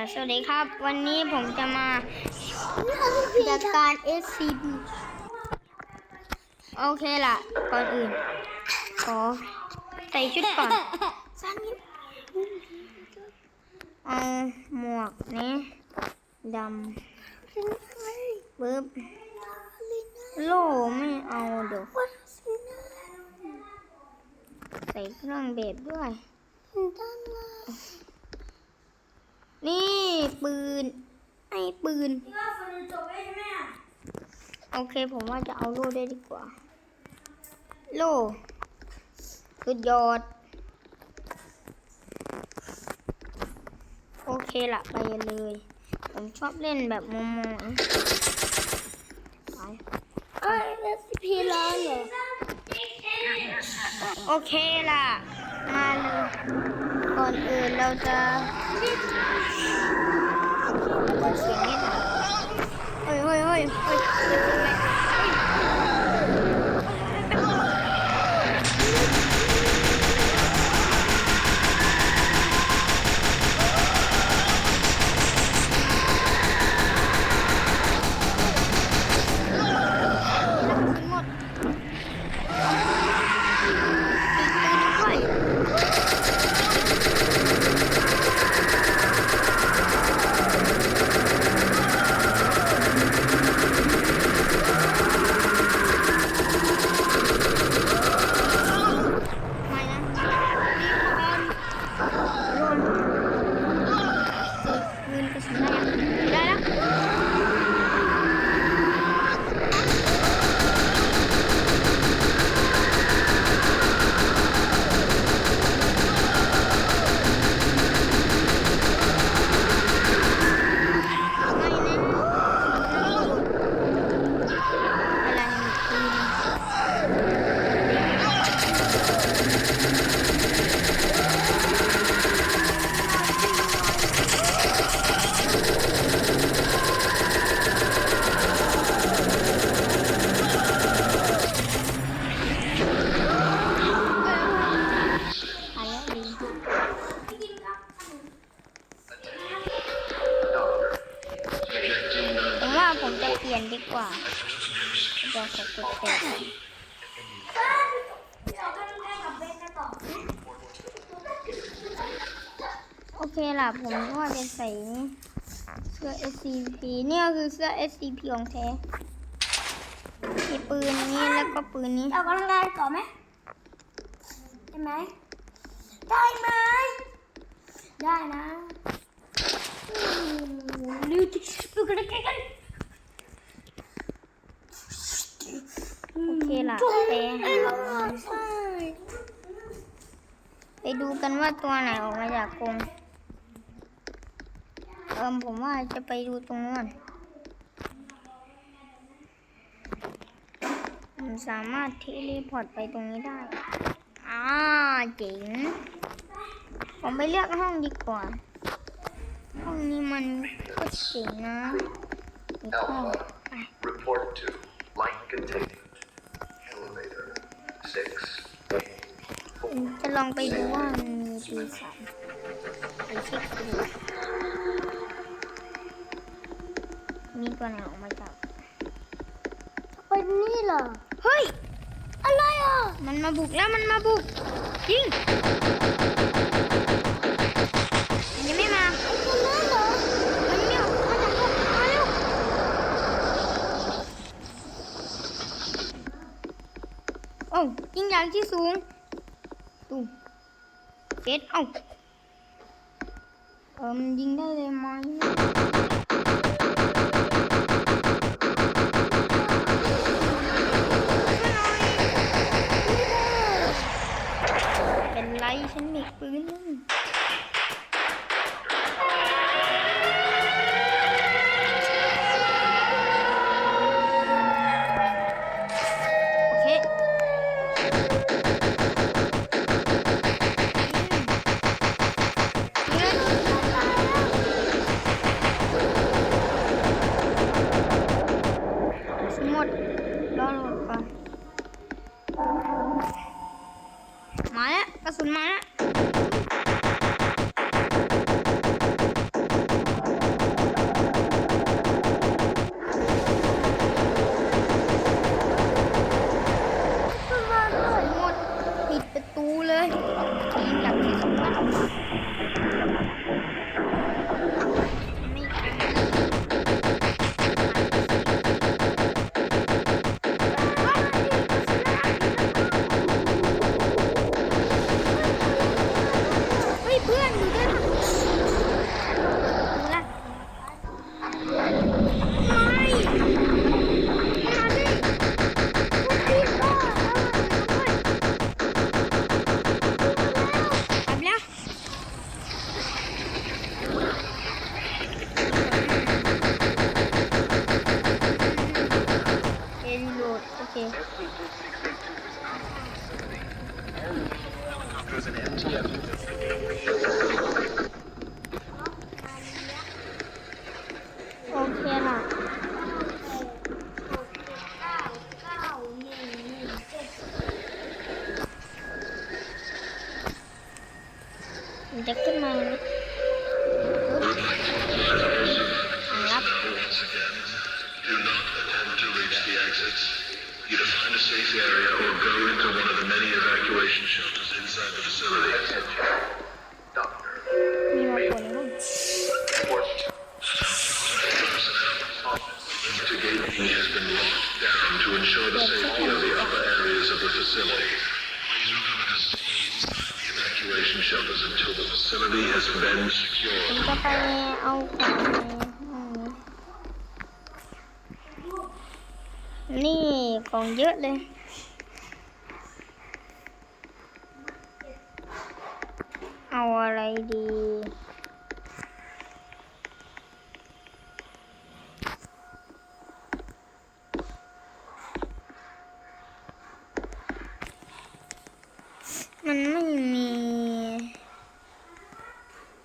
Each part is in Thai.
สวัสดีครับ วันนี้ผมจะมาจัดการ SCP โอเคล่ะ ก่อนอื่น ขอใส่ชุดก่อนเอาหมวกนี้ดำปึ๊บโล่ไม่เอาเดี๋ยวใส่เครื่องเบบด้วย นี่ปืน ไอ้ปืนโอเคผมว่าจะเอาโล่ได้ดีกว่า โล่สุดยอด โอเคละไปเลย ผมชอบเล่นแบบมองๆนะไปเอ้ยเรซิปีร้อนเหรอ โอเคล่ะ มาเลย ก่อนอื่นเราจะเปิดเสียงนิดหน่อยเฮ้ยเฮ้ยเฮ้ยเฮ้ยเสียงอะไรทั้งหมดปิดปืนด้วย ไม่นะรีบก่อนโดนปืนกระสุนได้ยังได้แล้วไม่นะอะไรปืน ไปแล้วดี ผมว่าผมจะเปลี่ยนดีกว่าจะขอกดเปลี่ยนโอเคล่ะ ผมว่าจะใส่เสื้อ SCP เนี่ยคือเสื้อ SCP ของแท้มีปืนนี้แล้วก็ปืนนี้ออกกำลังกายก่อนไหมได้ไหมได้ไหมได้นะอืมเร็วจิดูกันกัน ไปดูกันว่าตัวไหนออกมาจากกรงเอิผมว่าจะไปดูตรงนั้นผมสามารถเทรีพอร์ตไปตรงนี้ได้ อ่าเจ๋ง ผมไปเลือกห้องดีกว่า ห้องนี้มันก็เจ๋งนะอีกห้อง Report to light containment. Elevator 6. จะลองไปดูว่ามันมีปีศาจไปเช็คดูมีตัวไหนออกมาจากไปนี่เหรอ เฮ้ย อะไรอะ มันมาบุกแล้วมันมาบุกยิงมันยังไม่มาคนนั้นเหรอ มันไม่ออกมาจากห้องมาเร็วโอ้ายิงอย่างที่สูง เจ็ดเอ้าเออมันยิงได้เลยไหมเป็นไรฉันมีปืน ง Report to Investigating has been locked down to ensure the safety of the upper areas of the facility. Please remember to stay inside the evacuation shelters until the facility has been ผม secured. จะไปเอาของในห้องนี้ นี่ของเยอะเลย อะไรดี มันไม่มี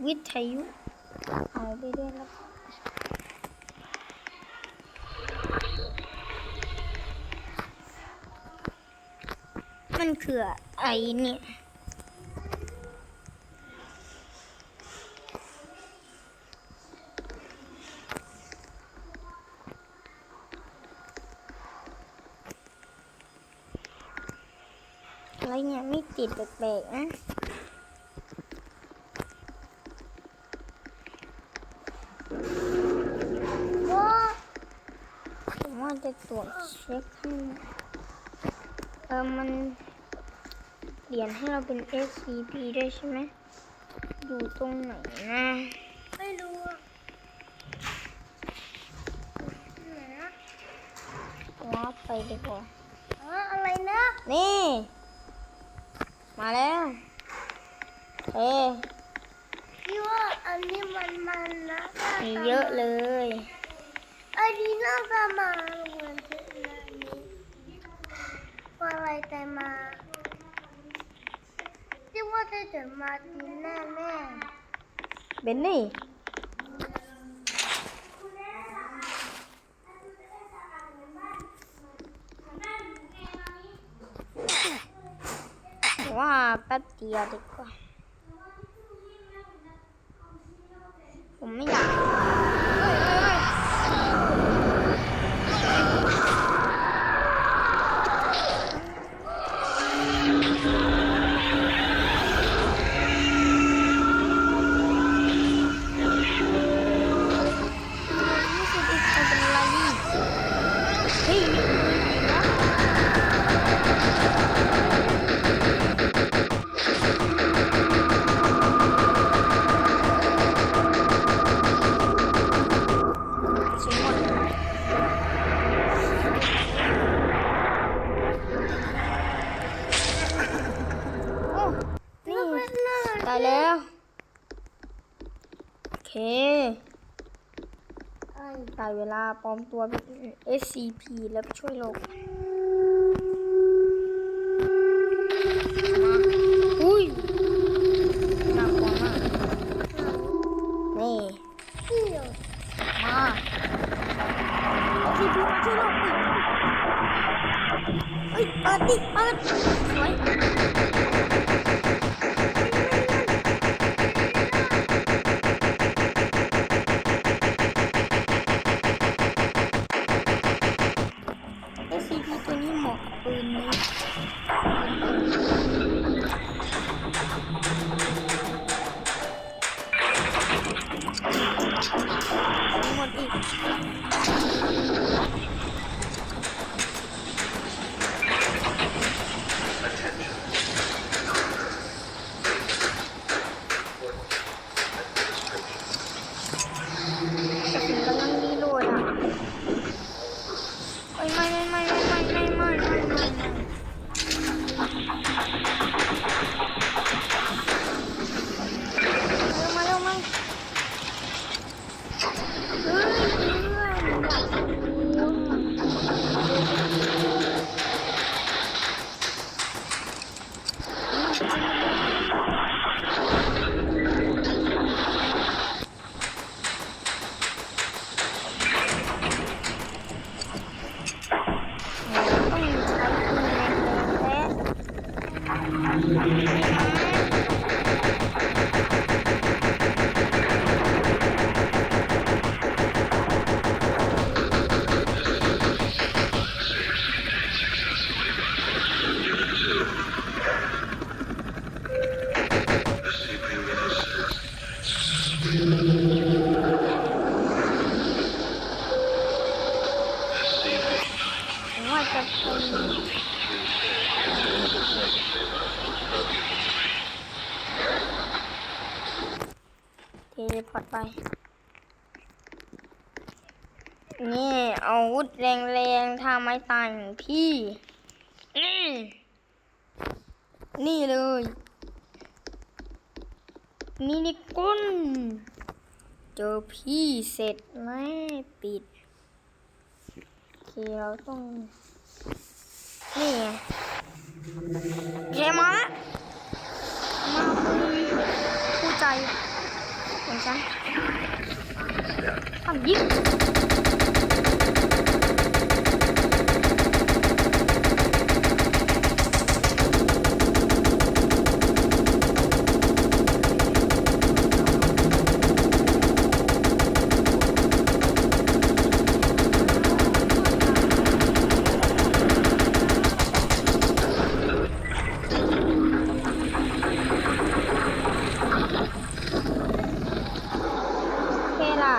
วิทยุเอาไปด้วยแล้วมันคือไรเนี่ย อะไรเนี่ยไม่ติ ดแปลกๆนะผมว่าจะตรวจเช็คให้เออมันเปลี่ยนให้เราเป็น SCP ได้ใช่ไหมอยู่ตรงไหนนะ ไม่รู้อะไหนนะว้าไปดีกว่าอ๋ออะไรนะ นี่ มาแล้วเอ้ยพี่ว่าอันนี้มันมันนะมีเยอะเลย อันนี้น่าจะมาเหมือนเทนอันนี้ว่าอะไรแต่มาที่ว่าจะถึงมาจริงแน่แน่เบนนี่ ว่าแป๊บเดียวดีกว่า ผมไม่อยาก ได้แล้ว โอเคได้เวลาปลอมตัวเป็น SCP แล้วช่วยโลกมาอุ้ยน่ากลัวมาก นี่พี่เหรอมาเอาสิพี่มาช่วยเราเฮ้ยเปิดดิเปิดสวย หมดอีก What the fuck? เป็นเทเลพอร์ตไป นี่ เอาวุธแรงๆทาไม้ตายของพี่ นี่ นี่เลย นี่นี่ก้น เจอพี่เสร็จไหมปิดโอเคเราต้อง นี่ไงเคมาละมาคุณผู้ใจ ของฉันทำยิง โอเคล่ะ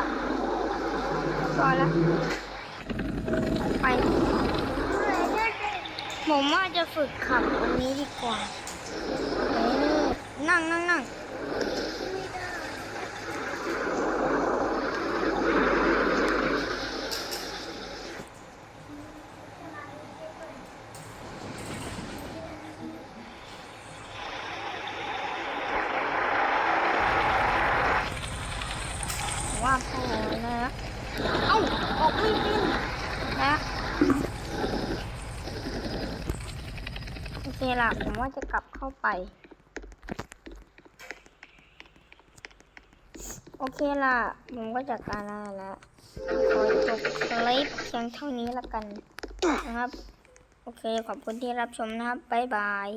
พอแล้วไป ผมว่าจะฝึกขับวันนี้ดีกว่านั่งนั่งนั่งว่าพอแล้วเอ้าออกไม่เป็นนะ โอเค ล่ะผมว่าจะกลับเข้าไป โอเคล่ะผมก็จัดการได้แล้วขอจบคลิปเพียงเท่านี้ละกันนะครับ โอเคขอบคุณที่รับชมนะครับ บ๊ายบาย